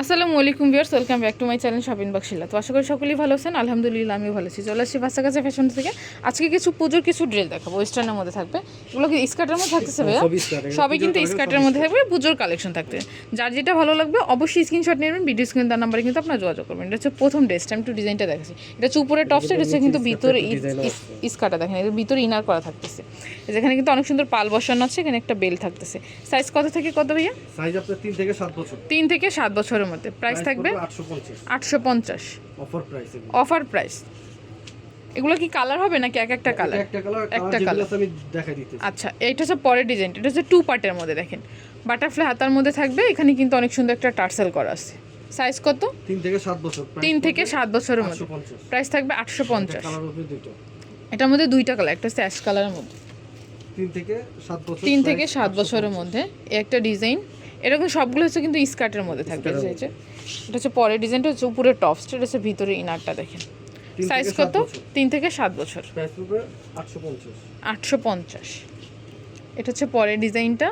আসসালামু আলাইকুম viewers welcome back to my channel shopping বক্সিলা তো আশা করি সকলেই ভালো আছেন আলহামদুলিল্লাহ আমিও ভালো আছি। চলে আসছি কাছে ফ্যাশন থেকে। আজকে কিছু পুজোর কিছু ড্রেস দেখাবো ওয়েস্টার্নের মধ্যে থাকবে। এগুলো কি স্কার্টের মধ্যে থাকতেছে ভাইয়া? সবই কিন্তু স্কার্টের মধ্যে থাকবে পুজোর কালেকশন থাকবে। যার যেটা ভালো লাগবে অবশ্যই স্ক্রিনশট নেবেন ভিডিও স্ক্রিন তার নাম্বারে কিন্তু আপনার যোগাযোগ করবেন। এটা হচ্ছে প্রথম ড্রেসটা আমি একটু ডিজাইনটা দেখাচ্ছি। এটা হচ্ছে উপরে টপসটা এটা হচ্ছে কিন্তু ভিতরে স্কার্টটা দেখেন এর ভিতরে ইনার করা থাকতেছে। যেখানে কিন্তু অনেক সুন্দর পাল বসানো আছে এখানে একটা বেল থাকতেছে। সাইজ কত থেকে কত ভাইয়া? সাইজ আপনার তিন থেকে সাত বছর। তিন থেকে সাত বছরের মধ্যে। প্রাইস থাকবে আটশো পঞ্চাশ। অফার প্রাইস অফার প্রাইস এগুলো। কি কালার হবে নাকি এক একটা কালার একটা কালার একটা একটা কালার আমি দেখাই দিতে আচ্ছা এইটা হচ্ছে পরের ডিজাইন এটা হচ্ছে টু পার্টের মধ্যে দেখেন। বাটারফ্লাই হাতার মধ্যে থাকবে এখানে কিন্তু অনেক সুন্দর একটা টার্সেল করা আছে। সাইজ কত? তিন থেকে সাত বছর। তিন থেকে সাত বছরের মধ্যে। প্রাইস থাকবে আটশো পঞ্চাশ। কালার হবে দুটো এটার মধ্যে দুইটা কালার একটা হচ্ছে অ্যাশ কালারের মধ্যে। তিন থেকে সাত বছর তিন থেকে সাত বছরের মধ্যে। একটা ডিজাইন এরকম সবগুলো হচ্ছে কিন্তু স্কার্টের মধ্যে থাকবে এটা হচ্ছে পরের ডিজাইনটা হচ্ছে উপরে টপসটা এটা হচ্ছে ভিতরে ইনারটা দেখেন। সাইজ কত। তিন থেকে সাত বছর। আটশো পঞ্চাশ। এটা হচ্ছে পরের ডিজাইনটা।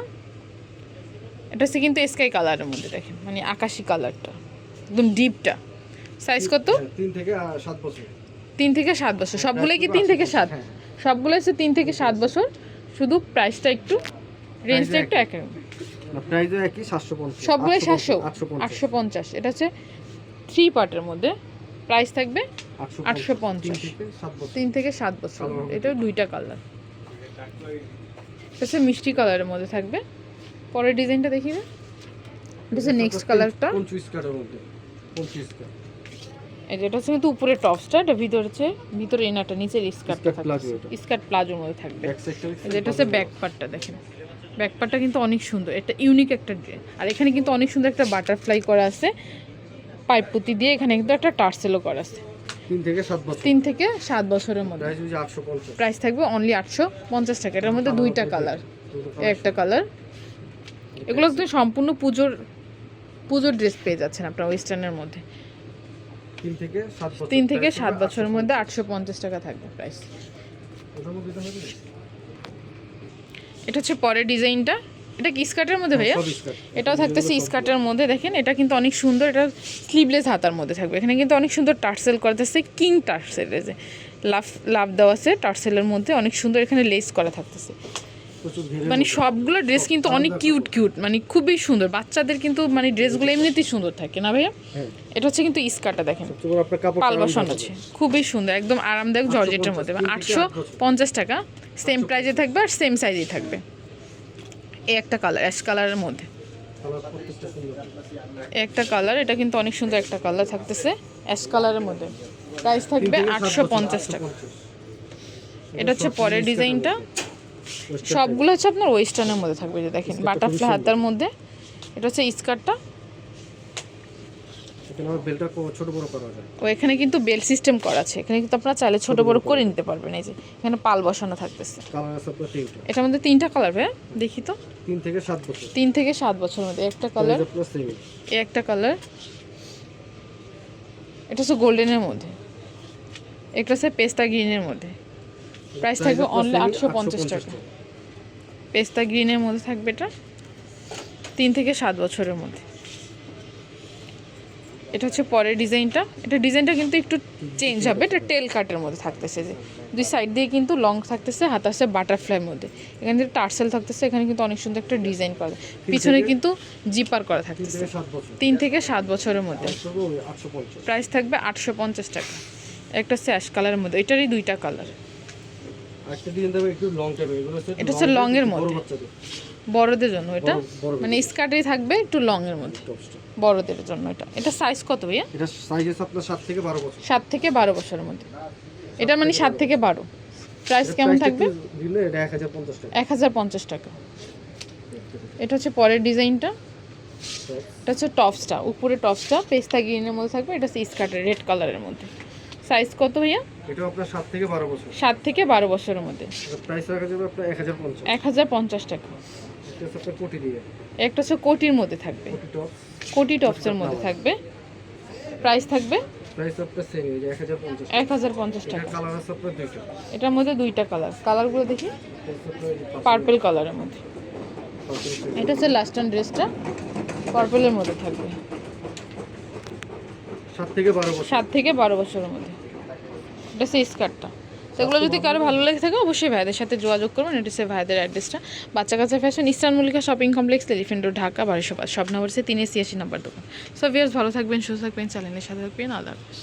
এটা হচ্ছে কিন্তু স্কাই কালারের মধ্যে দেখেন মানে আকাশি কালারটা একদম ডিপটা সাইজ কত? হ্যাঁ, তিন থেকে সাত বছর। তিন থেকে সাত বছর। সবগুলোই কি তিন থেকে সাত? হ্যাঁ। সবগুলো হচ্ছে তিন থেকে সাত বছর। শুধু প্রাইসটা একটু রেঞ্জটা একটু এক না প্রাইসও একই সাতশো পঞ্চাশ সবগুলোই সাতশো আটশো পঞ্চাশ। এটা হচ্ছে থ্রি পার্টের মধ্যে। প্রাইস থাকবে আটশো আটশো তিন পঞ্চাশ থেকে সাত বছর। এটা দুইটা কালার এটা মিষ্টি কালারের মধ্যে থাকবে। পরের ডিজাইনটা দেখিবে এটা হচ্ছে নেক্সট কালারটা পঞ্চুইশ কালার মধ্যে। পঞ্চুইশ কালার এই যে হচ্ছে কিন্তু উপরে টপসটা এটা ভিতরে হচ্ছে ভিতরে এনাটা নিচের স্কার্টটা থাকবে। স্কার্ট প্লাজোর মধ্যে থাকবে। এটা হচ্ছে ব্যাক পার্টটা দেখেন। ব্যাক পার্টটা কিন্তু অনেক সুন্দর এটা ইউনিক একটা ড্রেস আর এখানে কিন্তু অনেক সুন্দর একটা বাটারফ্লাই করা আছে পাইপ পুঁতি দিয়ে এখানে কিন্তু একটা টার্সেলও করা আছে। তিন থেকে সাত বছরের মধ্যে। প্রাইস থাকবে অনলি আটশো পঞ্চাশ টাকা। এটার মধ্যে দুইটা কালার একটা কালার এগুলো কিন্তু সম্পূর্ণ পুজোর পুজোর ড্রেস পেয়ে যাচ্ছেন আপনার ওয়েস্টার্নের মধ্যে। তিন থেকে সাত বছরের মধ্যে আটশো পঞ্চাশ। টাকা থাকবে প্রাইস 850 ওটার মধ্যে এটা হচ্ছে পরের ডিজাইনটা। এটা কি স্কার্টের মধ্যে ভাইয়া? সব skirt। এটাও থাকতেছে স্কার্টের মধ্যে। দেখেন এটা কিন্তু অনেক সুন্দর এটা স্লিভলেস হাতার মধ্যে থাকবে। এখানে কিন্তু অনেক সুন্দর টার্সেল করতেছে কিং টার্সেল লাভ লাভ দেওয়া আছে টার্সেলের মধ্যে। অনেক সুন্দর এখানে লেস করা থাকতেছে। মানে সবগুলো ড্রেস কিন্তু অনেক কিউট কিউট মানে খুবই সুন্দর। বাচ্চাদের কিন্তু মানে ড্রেসগুলো এমনিতেই সুন্দর থাকে না ভাইয়া? হ্যাঁ। এটা হচ্ছে কিন্তু স্কার্টটা দেখেন। সবচেয়ে বড় আপনার কাপড় পাল বসানো আছে। খুবই সুন্দর একদম আরামদায়ক জর্জেটের মধ্যে। আটশো পঞ্চাশ। টাকা। সেম প্রাইজে থাকবে আর সেম সাইজেই থাকবে। এই একটা কালার অ্যাশ কালারের মধ্যে। একটা কালার এটা কিন্তু অনেক সুন্দর একটা কালার থাকতেছে অ্যাশ কালারের মধ্যে। প্রাইস থাকবে আটশো পঞ্চাশ টাকা। এটা হচ্ছে পরের ডিজাইনটা। সবগুলো হচ্ছে আপনার ওয়েস্টার্নের মধ্যে থাকবে যে দেখেন বাটারফ্লাই হাতার মধ্যে। এটা হচ্ছে স্কার্টটা ও এখানে কিন্তু বেল সিস্টেম করা আছে। এখানে কিন্তু আপনারা চাইলে ছোট বড় করে নিতে পারবেন। এই যে এখানে পাল বসানো থাকতেছে। এটার মধ্যে তিনটা কালার ভাই দেখি তো। তিন থেকে সাত বছর। তিন থেকে সাত বছরের মধ্যে। একটা কালার এই একটা কালার এটা হচ্ছে গোল্ডেনের মধ্যে। একটা হচ্ছে পেস্তা গ্রিনের মধ্যে। প্রাইস থাকবে অনলি আটশো পঞ্চাশ টাকা। পেস্তা গ্রিনের মধ্যে থাকবে এটা। তিন থেকে সাত বছরের মধ্যে। এটা হচ্ছে পরের ডিজাইনটা। এটা ডিজাইনটা কিন্তু একটু চেঞ্জ হবে। এটা টেল কাটের মধ্যে থাকতেছে যে। দুই সাইড দিয়ে কিন্তু লং থাকতেছে হাত আসছে বাটারফ্লাইয়ের মধ্যে। এখানে থেকে টার্সেল থাকতেছে এখানে কিন্তু অনেক সুন্দর একটা ডিজাইন করা পিছনে কিন্তু জিপার করা থাকতেছে। তিন থেকে সাত বছরের মধ্যে। প্রাইস থাকবে আটশো পঞ্চাশ টাকা। একটা অ্যাশ কালারের মধ্যে। এটারই দুইটা কালার একটা ডিজাইন দেবে একটু লং টাইপের এগুলো হচ্ছে এটা হচ্ছে এর মধ্যে। বড়দের জন্য এটা? মানে স্কার্টেই থাকবে একটু লং এর মধ্যে। বড়দের জন্য এটা। এটা সাইজ কত ভাইয়া? এটা সাইজ আছে আপনার সাত থেকে বারো বছর। সাত থেকে বারো বছরের মধ্যে। এটা মানে সাত থেকে বারো। প্রাইস কেমন থাকবে? দিলে এটা এক হাজার পঞ্চাশ টাকা। এক হাজার পঞ্চাশ টাকা। এটা হচ্ছে পরের ডিজাইনটা। এটা হচ্ছে টপসটা উপরে টপসটা পেস্তা গ্রিনের মধ্যে থাকবে। এটা হচ্ছে স্কার্টের রেড কালারের মধ্যে। সাইজ কত ভাইয়া? এটা আপনার সাত থেকে বারো বছর। সাত থেকে বারো বছরের মধ্যে। প্রাইস রাখা যাবে আপনার এক হাজার পঞ্চাশ। এক হাজার পঞ্চাশ টাকা। এটা হচ্ছে কোটি দিয়ে। একটা হচ্ছে কোটির মধ্যে থাকবে। কোটি টপ কোটি টপসের মধ্যে থাকবে। প্রাইস থাকবে? প্রাইস আপনার সেম এই যে এক হাজার পঞ্চাশ এক হাজার পঞ্চাশ এটা টাকা। কালার আছে আপনার দুইটা। এটার মধ্যে দুইটা কালার কালারগুলো দেখি। পার্পল- কালারের মধ্যে। এটা হচ্ছে লাস্ট ড্রেসটা পার্পলের মধ্যে থাকবে। সাত থেকে বারো বছরের মধ্যে। এটা সেই স্কার্টটা। সেগুলো যদি কারও ভালো লেগে থাকে, অবশ্যই ভাইদের সাথে যোগাযোগ করবেন এটা সে ভাইদের অ্যাড্রেসটা। বাচ্চা কাচ্চা fashion, eastern Mallika shopping complex elephant road Dhaka, বারোশো পাঁচ সব নাম্বার তিনে ছিয়াশি নাম্বার দোকান। সো ভিয়ার্স ভালো থাকবেন, সুস্থ থাকবেন, চ্যানেলের সাথে থাকবেন। আল্লাহ হাফিজ।